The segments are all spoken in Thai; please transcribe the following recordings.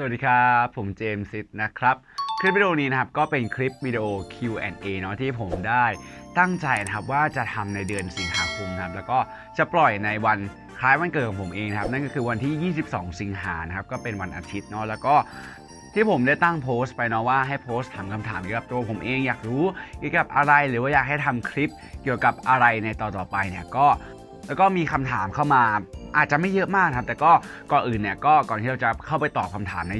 สวัสดีครับ ผมเจมส์ซิดนะครับ คลิปวิดีโอนี้นะครับก็เป็นคลิปวิดีโอ Q&A เนาะที่ผมได้ตั้งใจนะครับว่าจะทำในเดือนสิงหาคมนะครับแล้วก็จะปล่อยในวันคล้ายวันเกิดของผมเองนะครับนั่นก็คือวันที่ 22 สิงหานะครับก็เป็นวันอาทิตย์เนาะแล้วก็ที่ผมได้ตั้งโพสต์ไปเนาะว่าให้โพสต์ถามคำถามเกี่ยวกับตัวผมเองอยากรู้เกี่ยวกับอะไรหรือว่าอยากให้ทำคลิปเกี่ยวกับอะไรในต่อๆไปเนี่ยก็แล้วก็มีคำถามเข้ามา อาจจะไม่เยอะมากครับ แต่ก็ก่อนอื่นเนี่ยก็ก่อนที่เราจะเข้าไปตอบคำถามใน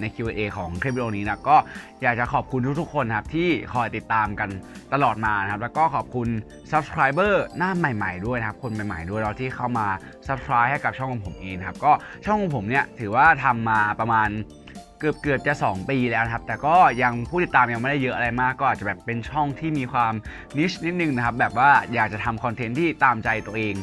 ใน Q&A ของคลิปวิดีโอนี้นะก็อยากจะขอบคุณทุกๆ คนครับ ที่คอยติดตามกันตลอดมานะครับ แล้วก็ขอบคุณ Subscriber หน้าใหม่ ๆ ด้วยนะครับ คนใหม่ ๆ ด้วยเราที่เข้ามา Subscribe ให้กับช่องของผมเองครับ ก็ช่องของผมเนี่ยถือว่าทำมาประมาณเกือบเกือบจะ 2 ปีแล้วครับ แต่ก็ยังผู้ติดตามยังไม่ได้เยอะอะไรมาก ก็อาจจะแบบเป็นช่องที่มีความนิชนิดนึงนะครับ แบบว่าอยากจะทำคอนเทนต์ที่ตามใจตัวเอง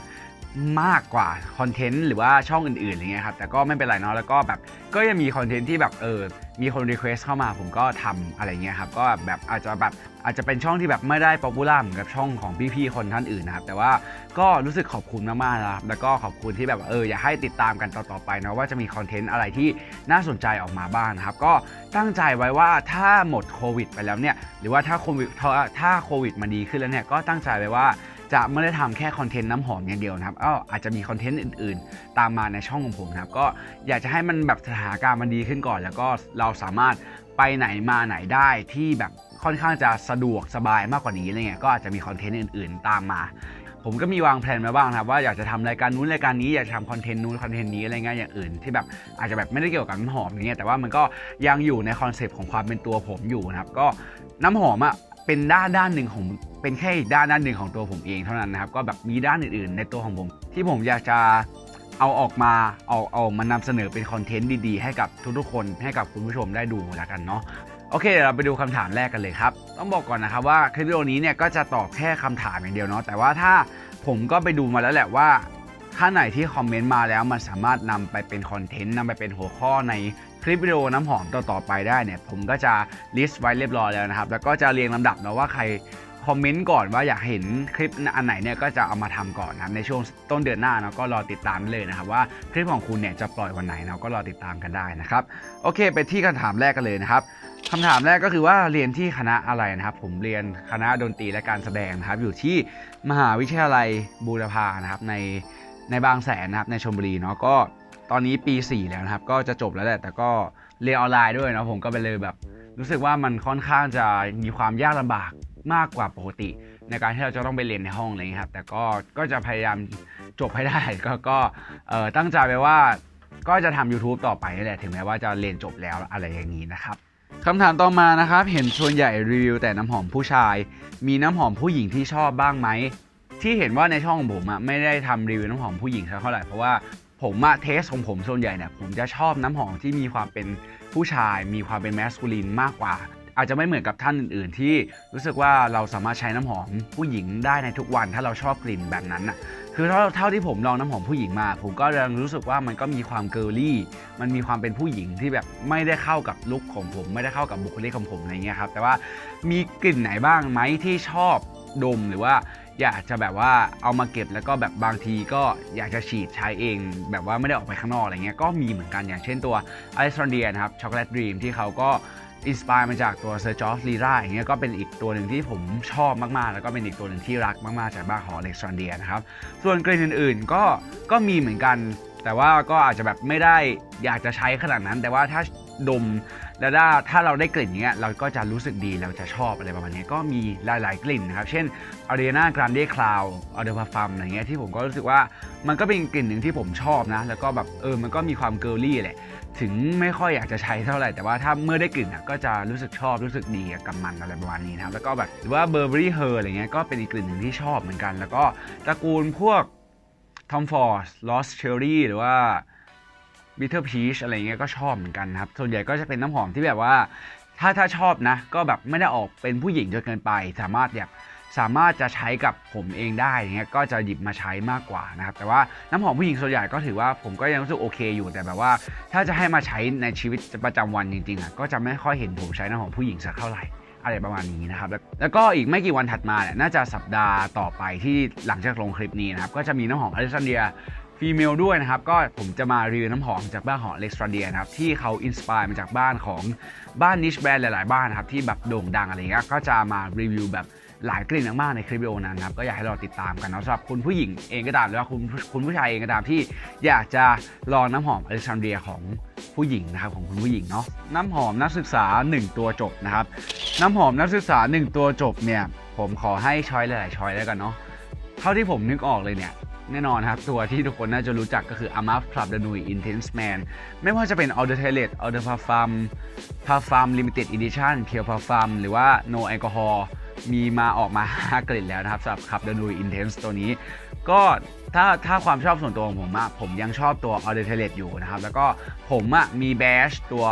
มากกว่าคอนเทนต์หรือว่าช่องอื่นๆอะไรเงี้ยครับแต่ก็ไม่เป็นไรเนาะแล้วก็แบบก็ยังมีคอนเทนต์ที่แบบเออมีคนรีเควสเข้ามาผมก็ทำอะไรเงี้ยครับก็แบบอาจจะแบบอาจจะเป็นช่องที่แบบไม่ได้ป๊อปปูล่าเหมือนกับช่องของพี่ๆคนท่านอื่นนะครับแต่ว่าก็รู้สึกขอบคุณมากๆนะครับแล้วก็ขอบคุณที่แบบเอออยากให้ติดตามกันต่อๆไปนะว่าจะมีคอนเทนต์อะไรที่น่าสนใจออกมาบ้างนะครับก็ตั้งใจไว้ว่าถ้าหมดโควิดไปแล้วเนี่ยหรือว่าถ้าโควิดถ้าโควิดมันดีขึ้นแล้วเนี่ยก็ตั้งใจไว้ว่า จะไม่ได้ทำแค่คอนเทนต์น้ำหอมอย่างเดียวนะครับอ้าวอาจจะมีคอนเทนต์อื่นๆ ตามมาในช่องของผมนะครับ ก็อยากจะให้มันแบบสถานการณ์มันดีขึ้นก่อน แล้วก็เราสามารถไปไหนมาไหนได้ที่แบบค่อนข้างจะสะดวกสบายมากกว่านี้อะไรเงี้ยก็อาจจะมีคอนเทนต์อื่นๆ ตามมา ผมก็มีวางแผนมาบ้างนะครับว่าอยากจะทำรายการนู้นรายการนี้อยากจะทำคอนเทนต์นู้นคอนเทนต์นี้อะไรเงี้ยอย่างอื่น ที่แบบอาจจะแบบไม่ได้เกี่ยวกับน้ำหอมอย่างเงี้ยแต่ว่ามันก็ยังอยู่ในคอนเซปต์ของความเป็นตัวผมอยู่นะครับก็น้ำหอมอะเป็นด้านด้านหนึ่งของ เป็นแค่อีกด้านด้านหนึ่งของตัวผมเองเท่านั้นนะครับ ก็แบบมีด้านอื่นๆ ในตัวของผม ที่ผมอยากจะเอาออกมาเอาเอามานำเสนอเป็นคอนเทนต์ดีๆ ให้กับทุกๆคนให้กับคุณผู้ชมได้ดูแล้วกันเนาะโอเคเดี๋ยวเราไปดูคำถามแรกกันเลยครับ ต้องบอกก่อนนะครับว่าคลิปวิดีโอนี้เนี่ยก็จะตอบแค่คำถามอย่างเดียวเนาะแต่ว่าถ้าผมก็ไปดูมาแล้วแหละว่าถ้าไหนที่คอมเมนต์มาแล้วมันสามารถนำไปเป็นคอนเทนต์นำไปเป็นหัวข้อในคลิปวิดีโอน้ำหอมต่อๆไปได้เนี่ยผมก็จะลิสต์ไว้เรียบร้อยแล้วนะครับ แล้วก็จะเรียงลำดับเนาะว่าใคร คอมเมนต์ก่อนว่าอยากเห็นคลิปอันไหนเนี่ยก็จะเอามาทำก่อนนะครับในช่วงต้นเดือนหน้าเนาะก็รอติดตามเลยนะครับว่าคลิปของคุณเนี่ยจะปล่อยวันไหนเนาะก็รอติดตามกันได้นะครับโอเค ไปที่คำถามแรกกันเลยนะครับคำถามแรกก็คือว่าเรียนที่คณะอะไรนะครับ ผมเรียนคณะดนตรีและการแสดงนะครับอยู่ที่มหาวิทยาลัยบูรพานะครับในในบางแสนนะครับในชลบุรีเนาะก็ตอนนี้ปี 4 แล้วนะครับ ก็จะจบแล้วแหละแต่ก็เรียนออนไลน์ด้วยเนาะผมก็ไปเลยแบบ รู้สึกว่ามันค่อนข้างจะมีความยากลำบาก มากกว่าปกติ ในการที่เราจะต้องไปเรียนในห้องอะไรอย่างเงี้ยครับ แต่ก็ก็จะพยายามจบให้ได้ ก็ก็ตั้งใจไว้ว่าก็จะทำ YouTube ต่อไปนี่แหละ ถึงแม้ว่าจะเรียนจบแล้วอะไรอย่างนี้นะครับคำถามต่อมานะครับ เห็นส่วนใหญ่รีวิวแต่น้ำหอมผู้ชาย มีน้ำหอมผู้หญิงที่ชอบบ้างไหม ที่เห็นว่าในช่องของผมอะไม่ได้ทำรีวิวน้ำหอมผู้หญิงสักเท่าไหร่เพราะว่าผมอะเทสของผมส่วนใหญ่เนี่ยผมจะชอบน้ำหอมที่มีความเป็นผู้ชาย มีความเป็นแมสคูลินมากกว่า อาจจะไม่เหมือนกับท่านอื่น ๆ ที่รู้สึกว่าเราสามารถใช้น้ำหอมผู้หญิงได้ในทุกวัน ถ้าเราชอบกลิ่นแบบนั้นอะคือเท่าที่ผมลองน้ำหอมผู้หญิงมา ผมก็ยังรู้สึกว่ามันก็มีความเกิร์ลี่ มันมีความเป็นผู้หญิงที่แบบไม่ได้เข้ากับลุคของผม ไม่ได้เข้ากับบุคลิกของผมอะไรเงี้ยครับแต่ว่ามีกลิ่นไหนบ้างไหมที่ชอบดมหรือว่าอยากจะแบบว่าเอามาเก็บแล้วก็แบบบางทีก็อยากจะฉีดใช้เอง แบบว่าไม่ได้ออกไปข้างนอกอะไรเงี้ยก็มีเหมือนกันอย่างเช่นตัว a l e x a n d r i a นะครับช็อกโกแลตดรีมที่เขาก็ อินสปายมาจากตัวเซอร์จอร์จลีร่าอย่างเงี้ยก็เป็นอีกตัวหนึ่งที่ผมชอบมากๆ แล้วก็เป็นอีกตัวหนึ่งที่รักมากๆ จากบ้านของอเล็กซานเดียนะครับ ส่วนกลิ่นอื่นๆก็ก็มีเหมือนกัน แต่ว่าก็อาจจะแบบไม่ได้อยากจะใช้ขนาดนั้น แต่ว่าถ้าดม แล้วถ้าถ้าเราได้กลิ่นเนี้ยเราก็จะรู้สึกดีเราจะชอบอะไรประมาณนี้ก็มีหลาย ๆ กลิ่นนะครับ เช่น Ariana Grande Cloud a d e r Parfum อะไรเงี้ยที่ผมก็รู้สึกว่ามันก็เป็นกลิ่นหนึ่งที่ผมชอบนะ แล้วก็แบบเออมันก็มีความเกิร์ลี่แหละ ถึงไม่ค่อยอยากจะใช้เท่าไหร่ แต่ว่าถ้าเมื่อได้กลิ่นอะก็จะรู้สึกชอบรู้สึกดีกับมันอะไรประมาณนี้นะครับแล้วก็แบบหรือว่า Burberry Her อะไรเงี้ยก็เป็นอีกกลิ่นหนึ่งที่ชอบเหมือนกัน แล้วก็ตระกูลพวก Tom Ford Lost Cherry หรือว่า Bitter Peach อะไรเงี้ยก็ชอบเหมือนกันนะครับ ส่วนใหญ่ก็จะเป็นน้ำหอมที่แบบว่า ถ้าถ้าชอบนะ ก็แบบไม่ได้ออกเป็นผู้หญิงจนเกินไป สามารถแบบสามารถจะใช้กับผมเองได้อย่างเงี้ยก็จะหยิบมาใช้มากกว่านะครับ แต่ว่าน้ำหอมผู้หญิงส่วนใหญ่ก็ถือว่าผมก็ยังรู้สึกโอเคอยู่แต่แบบว่า ถ้าจะให้มาใช้ในชีวิตประจำวันจริงๆอะก็จะไม่ค่อยเห็นผมใช้น้ำหอมผู้หญิงสักเท่าไหร่อะไรประมาณนี้นะครับแล้วแล้วก็อีกไม่กี่วันถัดมาเนี่ยน่าจะสัปดาห์ต่อไปที่หลังจากลงคลิปนี้นะครับ ก็จะมีน้ำหอมอเล x ซ n นเดีย ฟีเมลด้วยนะครับ ก็ผมจะมารีวิวน้ำหอมจากบ้านของเล็กซ์ตราเดียนะครับ ที่เขาอินสปายมาจากบ้านของบ้านนิชแบรนด์หลาย ๆ บ้านนะครับ ที่แบบโด่งดังอะไรเงี้ยก็จะมารีวิวแบบหลายกลิ่นมากๆในคลิปวิดีโอนั้นนะครับ ก็อยากให้เราติดตามกันนะสำหรับคุณผู้หญิงเองก็ตามหรือว่าคุณคุณผู้ชายเองก็ตามที่อยากจะลองน้ำหอมอเล็กซานเดียของผู้หญิงนะครับของคุณผู้หญิงเนาะน้ำหอมนักศึกษา 1 ตัวจบนะครับ น้ำหอมนักศึกษา 1 ตัวจบเนี่ยผมขอให้ช้อยหลายๆช้อยแล้วกันเนาะเท่าที่ผมนึกออกเลยเนี่ย แน่นอนครับ ตัวที่ทุกคนน่าจะรู้จักก็คือ Amaf Club de Nuit Intense Man ไม่ว่าจะเป็น Eau de Toilette Eau de Parfum Parfum Limited Edition Pure Parfum หรือว่า No Alcohol มีมาออกมา 5 กลิ่นแล้วนะครับสำหรับ Club de Nuit Intense ตัวนี้ ก็ถ้าถ้าความชอบส่วนตัวของผมอะผมยังชอบตัว Eau de Toilet อยู่นะครับ แล้วก็ผมอะมีแบชตัว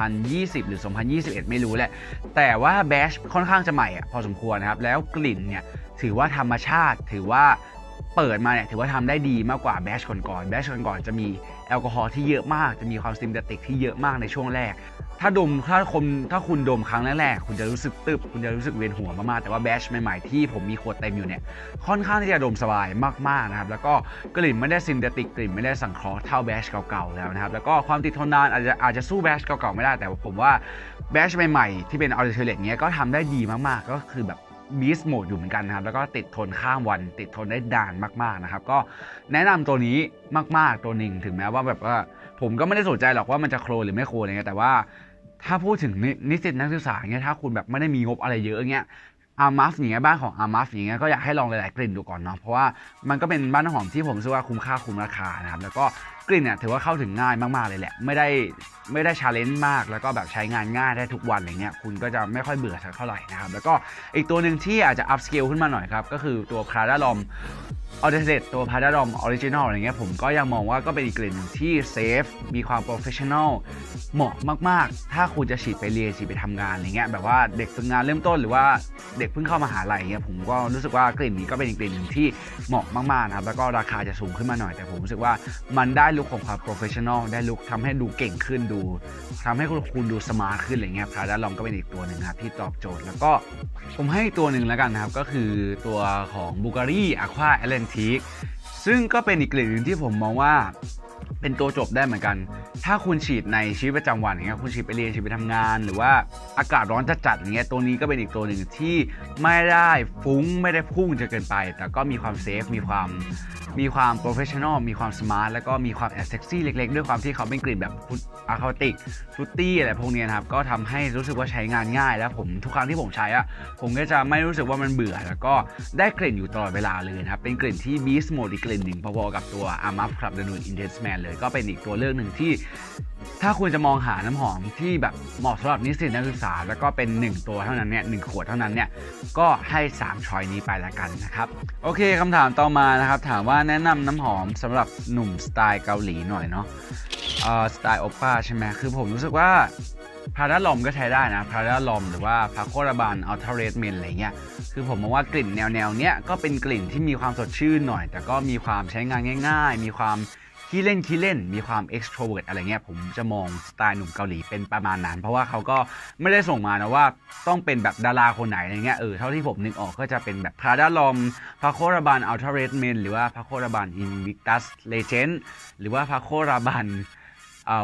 2020 หรือ 2021 ไม่รู้แหละ แต่ว่าแบชค่อนข้างจะใหม่อะพอสมควรนะครับ แล้วกลิ่นเนี่ยถือว่าธรรมชาติถือว่า เปิดมาเนี่ยถือว่าทำได้ดีมากกว่าแบชก่อนๆแบชก่อนๆจะมีแอลกอฮอล์ที่เยอะมาก จะมีความซิมเดติกที่เยอะมากในช่วงแรก ถ้าดมถ้าคนถ้าคุณดมครั้งแรกๆคุณจะรู้สึกตึบคุณจะรู้สึกเวียนหัวมากๆแต่ว่าแบชใหม่ๆที่ผมมีขวดเต็มอยู่เนี่ยค่อนข้างที่จะดมสบายมากๆนะครับแล้วก็กลิ่นไม่ได้ซิมเดติกกลิ่นไม่ได้สังเคราะห์เท่าแบชเก่าๆแล้วนะครับแล้วก็ความติดทนนานอาจจะอาจจะสู้แบชเก่าๆไม่ได้แต่ว่าผมว่าแบชใหม่ๆที่เป็นออริจินเเนี้ยก็ทำได้ดีมากๆ ก็คือแบบ บีสโหมดอยู่เหมือนกันนะครับ แล้วก็ติดทนข้ามวัน ติดทนได้ดานมากๆนะครับ ก็แนะนำตัวนี้มากๆตัวหนึ่งถึงแม้ว่าแบบว่า ผมก็ไม่ได้สนใจหรอกว่ามันจะโครหรือไม่โครอะไรเงี้ยแต่ว่าถ้าพูดถึงนิสิตนักศึกษาเงี้ยถ้าคุณแบบไม่ได้มีงบอะไรเยอะเงี้ยอาร์มัฟอย่างเงี้ยบ้านของอาร์มัฟอย่างเงี้ยก็อยากให้ลองหลาย ๆ กลิ่นดูก่อนเนาะเพราะว่ามันก็เป็นบ้านน้ำหอมที่ผมรู้สึกว่าคุ้มค่าคุ้มราคานะครับแล้วก็ กลิ่นเนี่ยถือว่าเข้าถึงง่ายมาก ๆ เลยแหละ ไม่ได้ไม่ได้ชาเลนจ์มากแล้วก็แบบใช้งานง่ายได้ทุกวันอะไรเงี้ยคุณก็จะไม่ค่อยเบื่อสักเท่าไหร่นะครับ แล้วก็อีกตัวหนึ่งที่อาจจะอัพสเกลขึ้นมาหน่อยครับ ก็คือตัวคาราดอม ออเดเซตตัวพาราดอมออริจินอลอะไรเงี้ยผมก็ยังมองว่าก็เป็นอีกกลิ่นที่เซฟมีความโปรเฟชชั่นอลเหมาะมาก ๆ ถ้าคุณจะฉีดไปเรียนฉีดไปทำงานอะไรเงี้ยแบบว่าเด็กฝึกงานเริ่มต้นหรือว่าเด็กเพิ่งเข้ามาหาลัยเงี้ยผมก็รู้สึกว่ากลิ่นนี้ก็เป็นอีกกลิ่นหนึ่งที่เหมาะมาก ๆ นะครับแล้วก็ราคาจะสูงขึ้นมาหน่อยแต่ผมรู้สึกว่ามันได้ลุคของความโปรเฟชชั่นอลได้ลุคทำให้ดูเก่งขึ้นดูทำให้คุณคุณดูสมาร์ทขึ้นอะไรเงี้ยพาราดอมก็เป็นอีกตัวหนึ่งนะครับที่ตอบโจทย์แล้วก็ผมให้ตัวหนึ่งแล้วกันนะครับก็คือตัวของบูการีอะควาแอตแลนนทีกซึ่งก็เป็นอีกกลิ่นหนึ่งที่ผมมองว่า เป็นตัวจบได้เหมือนกัน ถ้าคุณฉีดในชีวิตประจำวันอย่างเงี้ยคุณฉีดไปเรียนฉีดไปทำงาน หรือว่าอากาศร้อนจัดๆอย่างเงี้ยตัวนี้ก็เป็นอีกตัวหนึ่งที่ไม่ได้ฟุ้งไม่ได้พุ่งจนเกินไป แต่ก็มีความเซฟมีความมีความโปรเฟชชั่นอลมีความสมาร์ทแล้วก็มีความแอบเซ็กซี่เล็กๆ ด้วยความที่เขาเป็นกลิ่นแบบอะคาติกฟรุตตี้อะไรพวกนี้นะครับก็ทำให้รู้สึกว่าใช้งานง่าย แล้วผมทุกครั้งที่ผมใช้อะผมก็จะไม่รู้สึกว่ามันเบื่อ แล้วก็ได้กลิ่นอยู่ตลอดเวลาเลยนะครับเป็นกลิ่นที่บีสโมดอีกกลิ่นหนึ่งพอๆกับตัว a r m a f Club The Nude Intense Man เลย ก็เป็นอีกตัวเลือกหนึ่งที่ ถ้าคุณจะมองหาน้ำหอมที่แบบเหมาะสำหรับนิสิตนักศึกษา แล้วก็เป็น 1 ตัวเท่านั้นเนี่ยหขวดเท่านั้นเนี่ยก็ให้ 3ชอยนี้ไปละกันนะครับโอเคคำถามต่อมานะครับถามว่าแนะนำน้ำหอมสำหรับหนุ่มสไตล์เกาหลีหน่อยเนาะเอ่อสไตล์โอป้าใช่ไหมคือผมรู้สึกว่าพาราลอมก็ใช้ได้นะพาราลอมหรือว่าพาโคราบานอัลทาเรสเมนอะไรเงี้ยคือผมมองว่ากลิ่นแนวแนวเนี้ยก็เป็นกลิ่นที่มีความสดชื่นหน่อย แต่ก็มีความใช้งานง่าย ๆ มีความ ขี้เล่นขี้เล่นมีความ extrovert อะไรเงี้ยผมจะมองสไตล์หนุ่มเกาหลีเป็นประมาณนั้น เพราะว่าเขาก็ไม่ได้ส่งมานะว่าต้องเป็นแบบดาราคนไหนอะไรเงี้ยเออเท่าที่ผมนึกออกก็จะเป็นแบบพาดาลอมพาโคราบันอัลทาเรดเมนหรือว่าพาโคราบันอินวิกตัสเลเจนหรือว่าพาโคราบัน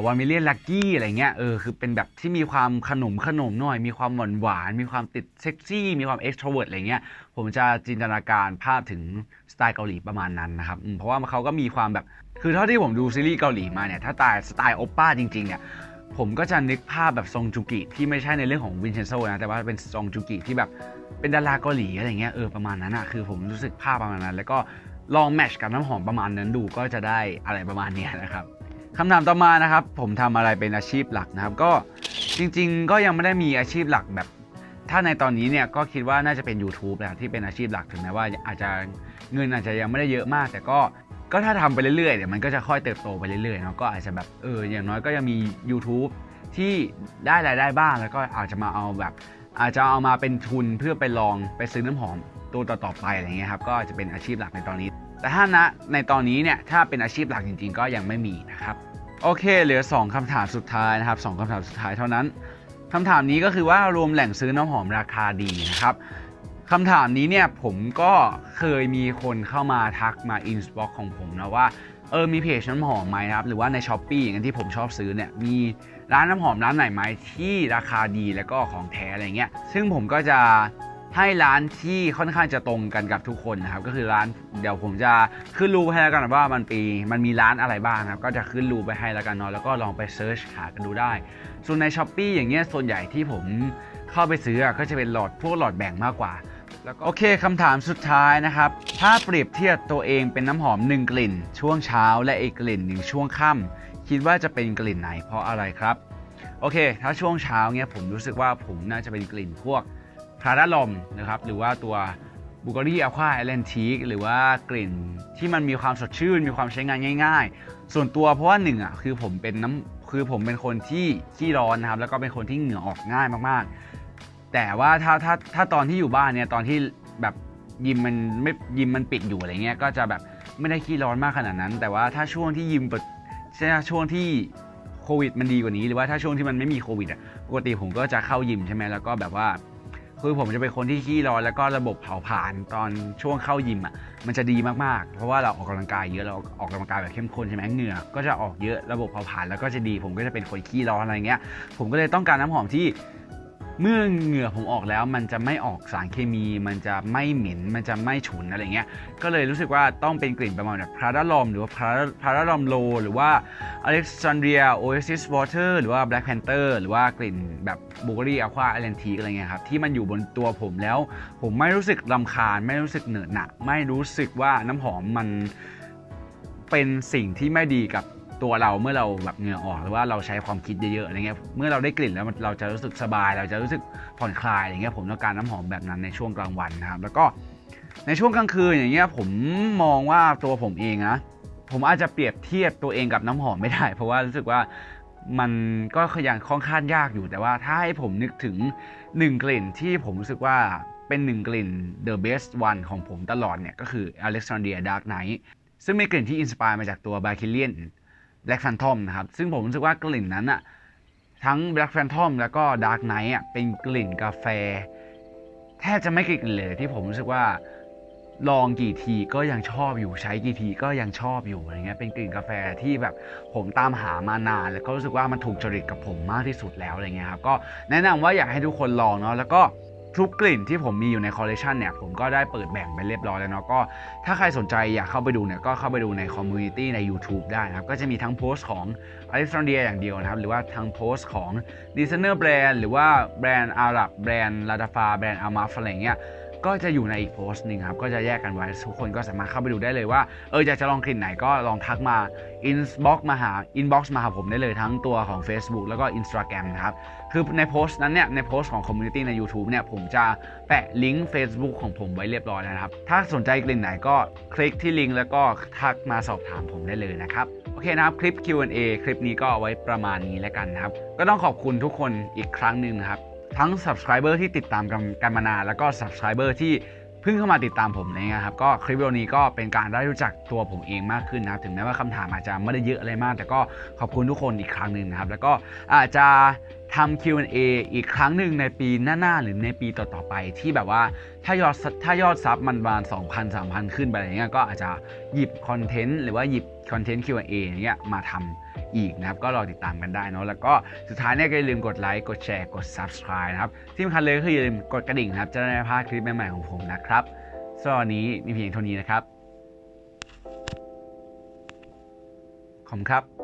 วันมิเลียนลักกี้อะไรเงี้ยเออคือเป็นแบบที่มีความขนมขนมหน่อย มีความหวานหวาน มีความติดเซ็กซี่ มีความ extrovert อะไรเงี้ยผมจะจินตนาการภาพถึงสไตล์เกาหลีประมาณนั้นนะครับเพราะว่าเขาก็มีความแบบคือเท่าที่ผมดูซีรีส์เกาหลีมาเนี่ยถ้าตายสไตล์โอป้าจริงๆเนี่ยผมก็จะนึกภาพแบบซองจูกิที่ไม่ใช่ในเรื่องของวินเชนโซนะแต่ว่าเป็นซองจูกิที่แบบเป็นดาราเกาหลีอะไรเงี้ยเออประมาณนั้นอะคือผมรู้สึกภาพประมาณนั้น แล้วก็ลองแมชกับน้ำหอมประมาณนั้นดูก็จะได้อะไรประมาณนี้นะครับ คำถามต่อมานะครับ ผมทำอะไรเป็นอาชีพหลักนะครับ ก็จริง ๆ ก็ยังไม่ได้มีอาชีพหลักแบบ ถ้าในตอนนี้เนี่ยก็คิดว่าน่าจะเป็น YouTube แหละที่เป็นอาชีพหลักถึงแม้ว่าอาจจะเงินอาจจะยังไม่ได้เยอะมาก แต่ก็ก็ถ้าทำไปเรื่อยๆเดี๋ยมันก็จะค่อยเติบโตไปเรื่อยๆเนาะก็อาจจะแบบเอออย่างน้อยก็ยังมี YouTube ที่ได้รายได้บ้างแล้วก็อาจจะมาเอาแบบ อาจจะเอามาเป็นทุนเพื่อไปลองไปซื้อน้ำหอมตัวต่อๆไปอะไรเงี้ยครับก็อาจจะเป็นอาชีพหลักในตอนนี้ แต่ถ้าณในตอนนี้เนี่ยถ้าเป็นอาชีพหลักจริง ๆ ก็ยังไม่มีนะครับ โอเค เหลือ 2คำถามสุดท้ายนะครับสองคำถามสุดท้ายเท่านั้นคำถามนี้ก็คือว่ารวมแหล่งซื้อน้ำหอมราคาดีนะครับคำถามนี้เนี่ยผมก็เคยมีคนเข้ามาทักมาอินบ็อกของผมนะว่าเออมีเพจน้ำหอมไหมครับ หรือว่าในช้อปปี้อย่างที่ผมชอบซื้อเนี่ยมีร้านน้ำหอมร้านไหนไหมที่ราคาดีแล้วก็ของแท้อะไรเงี้ยซึ่งผมก็จะ ให้ร้านที่ค่อนข้างจะตรงกันกับทุกคนนะครับ ก็คือร้านเดี๋ยวผมจะขึ้นรูปให้แล้วกันว่ามันปีมันมีร้านอะไรบ้างครับ ก็จะขึ้นรูปไปให้แล้วกันเนาะแล้วก็ลองไปเซิร์ชหากันดูได้ ส่วนในช้อปปีอย่างเงี้ยส่วนใหญ่ที่ผมเข้าไปซื้อก็จะเป็นหลอดพวกหลอดแบ่งมากกว่าแล้วก็โอเคคำถามสุดท้ายนะครับ ถ้าเปรียบเทียบตัวเองเป็นน้ำหอมหนึ่งกลิ่น ช่วงเช้าและอีกกลิ่นหนึ่งช่วงค่ำคิดว่าจะเป็นกลิ่นไหนเพราะอะไรครับ โอเค ถ้าช่วงเช้าเนี่ยผมรู้สึกว่าผมน่าจะเป็นกลิ่นพวก พราดาลมนะครับหรือว่าตัวบูการีอัลควาแอลเลนทีหรือว่ากลิ่นที่มันมีความสดชื่น มีความใช้งานง่าย ๆ ส่วนตัวเพราะว่าหนึ่งอะคือผมเป็นน้ำคือผมเป็นคนที่ขี้ร้อนนะครับแล้วก็เป็นคนที่เหงื่อออกง่ายมากๆ แต่ว่าถ้าถ้าถ้าตอนที่อยู่บ้านเนี่ยตอนที่แบบยิมมันไม่ยิมมันปิดอยู่อะไรเงี้ยก็จะแบบไม่ได้ขี้ร้อนมากขนาดนั้น แต่ว่าถ้าช่วงที่ยิมเปิดช่ช่วงที่โควิดมันดีกว่านี้หรือว่าถ้าช่วงที่มันไม่มีโควิดอะปกติผมก็จะเข้ายิมใช่ไหมแล้วก็แบบว่า คือผมจะเป็นคนที่ขี้ร้อนแล้วก็ระบบเผาผลาญตอนช่วงเข้ายิมอะมันจะดีมากๆ เพราะว่าเราออกกำลังกายเยอะเราออกกำลังกายแบบเข้มข้นใช่ไหมเหงื่อก็จะออกเยอะระบบเผาผลาญแล้วก็จะดี ผมก็จะเป็นคนขี้ร้อนอะไรเงี้ยผมก็เลยต้องการน้ำหอมที่ เมื่อเหงื่อผมออกแล้วมันจะไม่ออกสารเคมี มันจะไม่เหม็น มันจะไม่ฉุนอะไรเงี้ย ก็เลยรู้สึกว่าต้องเป็นกลิ่นประมาณแบบพาราลอมหรือว่าพาราลอมโล หรือว่า Alexandria Oasis Water หรือว่า Black Panther หรือว่ากลิ่นแบบบูเการีอะควา a อ l ลนทีอะไรเงี้ยครับที่มันอยู่บนตัวผมแล้ว ผมไม่รู้สึกลำคาญ ไม่รู้สึกเหนอะหนะไม่รู้สึกว่าน้ำหอมมันเป็นสิ่งที่ไม่ดีกับ ตัวเราเมื่อเราแบบเหงื่อออกหรือว่าเราใช้ความคิดเยอะๆอะไรเงี้ยเมื่อเราได้กลิ่นแล้วเราจะรู้สึกสบาย เราจะรู้สึกผ่อนคลายอะไรเงี้ยผมต้องการน้ำหอมแบบนั้นในช่วงกลางวันนะครับ แล้วก็ในช่วงกลางคืนอย่างเงี้ยผมมองว่าตัวผมเองนะผมอาจจะเปรียบเทียบตัวเองกับน้ำหอมไม่ได้ เพราะว่ารู้สึกว่ามันก็ยังค่อนข้างยากอยู่แต่ว่าถ้าให้ผมนึกถึงหนึ่งกลิ่นที่ผมรู้สึกว่าเป็นหนึ่งกลิ่น the best one ของผมตลอดเนี่ยก็คือ Alexandria Dark Knight ซึ่งเป็นกลิ่นที่อินสปายมาจากตัว b a c i l i a n Black Phantom นะครับ ซึ่งผมรู้สึกว่ากลิ่นนั้นอะทั้ง Black Phantom แล้วก็ Dark Knight อะเป็นกลิ่นกาแฟ แทบจะไม่กลิ่นเลยที่ผมรู้สึกว่าลองกี่ทีก็ยังชอบอยู่ใช้กี่ทีก็ยังชอบอยู่อะไรเงี้ยเป็นกลิ่นกาแฟที่แบบผมตามหามานาน แล้วก็รู้สึกว่ามันถูกจริตกับผมมากที่สุดแล้วอะไรเงี้ยครับก็แนะนำว่าอยากให้ทุกคนลองเนาะแล้วก็ ทุกกลิ่นที่ผมมีอยู่ในคอลเลคชันเนี่ยผมก็ได้เปิดแบ่งไปเรียบร้อยแล้วเนาะก็ถ้าใครสนใจอยากเข้าไปดูเนี่ยก็เข้าไปดูในคอมมูนิตี้ใน YouTube ได้นะครับ ก็จะมีทั้งโพสต์ของอเล็กซานเดียอย่างเดียวนะครับ หรือว่าทั้งโพสต์ของดีไซเนอร์แบรนด์หรือว่าแบรนด์อาหรับแบรนด์ลาดาฟาแบรนด์อามาฟอะไรเงี้ย ก็จะอยู่ในอีกโพสต์หนึ่งครับ ก็จะแยกกันไว้ ทุกคนก็สามารถเข้าไปดูได้เลยว่า เอออยากจะลองกลิ่นไหนก็ลองทักมา inbox มาหา inbox มาหาผมได้เลยทั้งตัวของ Facebook แล้วก็ Instagram นะครับ คือในโพสต์นั้นเนี่ย ในโพสต์ของ Community ใน YouTube เนี่ย ผมจะแปะลิงก์ Facebook ของผมไว้เรียบร้อยแล้วนะครับ ถ้าสนใจกลิ่นไหนก็คลิกที่ลิงก์แล้วก็ทักมาสอบถามผมได้เลยนะครับโอเคนะครับ คลิป Q&A คลิปนี้ก็เอาไว้ประมาณนี้แล้วกันนะครับ ก็ต้องขอบคุณทุกคนอีกครั้งหนึ่งนะครับ ทั้ง subscriber ที่ติดตามกันกันมานานแล้วก็ subscriber ที่เพิ่งเข้ามาติดตามผมอะไรเงี้ยครับก็คลิปวิดีโอนี้ก็เป็นการได้รู้จักตัวผมเองมากขึ้นนะครับถึงแม้ว่าคำถามอาจจะไม่ได้เยอะอะไรมาก แต่ก็ขอบคุณทุกคนอีกครั้งหนึ่งนะครับแล้วก็อาจจะทำ Q&A อีกครั้งหนึ่งในปีหน้าๆหรือในปีต่อๆไปที่แบบว่าถ้ายอดถ้ายอดซับมันประมาณ2,000 3,000 ขึ้นไปอะไรเงี้ยก็อาจจะหยิบคอนเทนต์หรือว่าหยิบ คอนเทนต์ Q&A อย่างเงี้ยมาทำอีกนะครับ ก็รอติดตามกันได้เนาะแล้วก็สุดท้ายเนี่ยก็อย่าลืมกดไลค์กดแชร์กด subscribe นะครับที่สำคัญเลยก็คืออย่าลืมกดกระดิ่งนะครับจะได้ไม่พลาดคลิปใหม่ๆของผมนะครับสำหรับวันนี้มีเพียงเท่านี้นะครับขอบคุณครับ